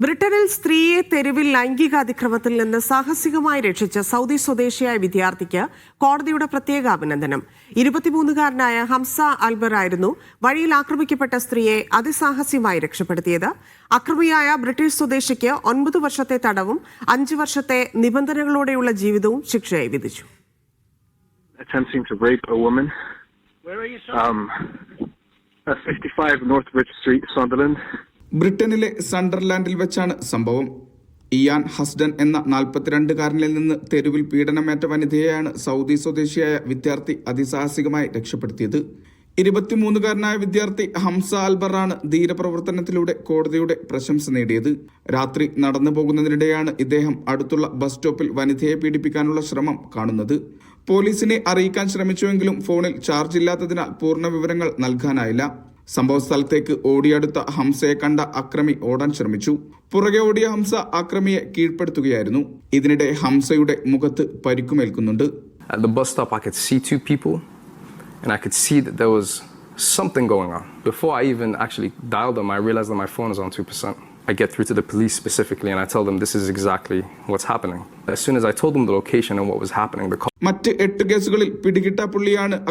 ബ്രിട്ടനിൽ സ്ത്രീയെ തെരുവിൽ ലൈംഗിക അതിക്രമത്തിൽ നിന്ന് സാഹസികമായി രക്ഷിച്ച സൗദി സ്വദേശിയായ വിദ്യാർത്ഥിക്ക് കോടതിയുടെ പ്രത്യേക അഭിനന്ദനം ഇരുപത്തിമൂന്നുകാരനായ ഹംസ അൽബർ ആയിരുന്നു വഴിയിൽ ആക്രമിക്കപ്പെട്ട സ്ത്രീയെ അതിസാഹസ്യമായി രക്ഷപ്പെടുത്തിയത് അക്രമിയായ ബ്രിട്ടീഷ് സ്വദേശിക്ക് ഒൻപത് വർഷത്തെ തടവും അഞ്ച് വർഷത്തെ നിബന്ധനകളോടെയുള്ള ജീവിതവും ശിക്ഷയായി വിധിച്ചു. Um, at 55 North Bridge Street, Sunderland. ബ്രിട്ടനിലെ സണ്ടർലാൻഡിൽ വെച്ചാണ് സംഭവം. ഇയാൻ ഹസ്ഡൻ എന്ന നാൽപ്പത്തിരണ്ടുകാരനിൽ നിന്ന് തെരുവിൽ പീഡനമേറ്റ വനിതയെയാണ് സൗദി സ്വദേശിയായ വിദ്യാർത്ഥി അതിസാഹസികമായി രക്ഷപ്പെടുത്തിയത്. ഇരുപത്തിമൂന്നുകാരനായ വിദ്യാർത്ഥി ഹംസ അൽബറാണ് ധീരപ്രവർത്തനത്തിലൂടെ കോടതിയുടെ പ്രശംസ നേടിയത്. രാത്രി നടന്നു പോകുന്നതിനിടെയാണ് ഇദ്ദേഹം അടുത്തുള്ള ബസ് സ്റ്റോപ്പിൽ വനിതയെ പീഡിപ്പിക്കാനുള്ള ശ്രമം കാണുന്നത്. പോലീസിനെ അറിയിക്കാൻ ശ്രമിച്ചുവെങ്കിലും ഫോണിൽ ചാർജ് ഇല്ലാത്തതിനാൽ പൂർണ വിവരങ്ങൾ നൽകാനായില്ല. സംഭവ സ്ഥലത്തേക്ക് ഓടിയടുത്ത ഹംസയെ കണ്ട അക്രമി ഓടാൻ ശ്രമിച്ചു പുറകെ ഓടിയ ഹംസ അക്രമിയെ കീഴ്പ്പെടുത്തുകയായിരുന്നു ഇതിനിടെ ഹംസയുടെ മുഖത്ത് പരിക്കുമേൽക്കുന്നുണ്ട് At the bus stop, I could see two people, and I could see that there was something going on. Before I even actually dialed them, I realized that my phone is on 2%. I get through to the police specifically, and I tell them this is exactly what's happening. As soon as I told them the location and what was happening, the call മറ്റ് എട്ട് കേസുകളിൽ പിടികിട്ട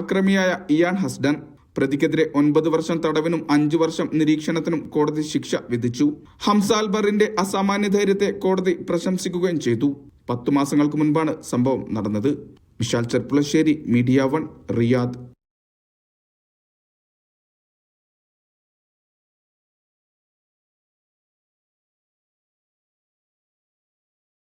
അക്രമിയായ Ian ഹസ്ഡൻ പ്രതിക്കെതിരെ ഒൻപത് വർഷം തടവിനും അഞ്ചു വർഷം നിരീക്ഷണത്തിനും കോടതി ശിക്ഷ വിധിച്ചു. ഹംസാൽ ബറിന്റെ അസാമാന്യ ധൈര്യത്തെ കോടതി പ്രശംസിക്കുകയും ചെയ്തു. പത്തു മാസങ്ങൾക്ക് മുൻപാണ് സംഭവം നടന്നത്. Vishal Cherpulassery Media One Riyadh.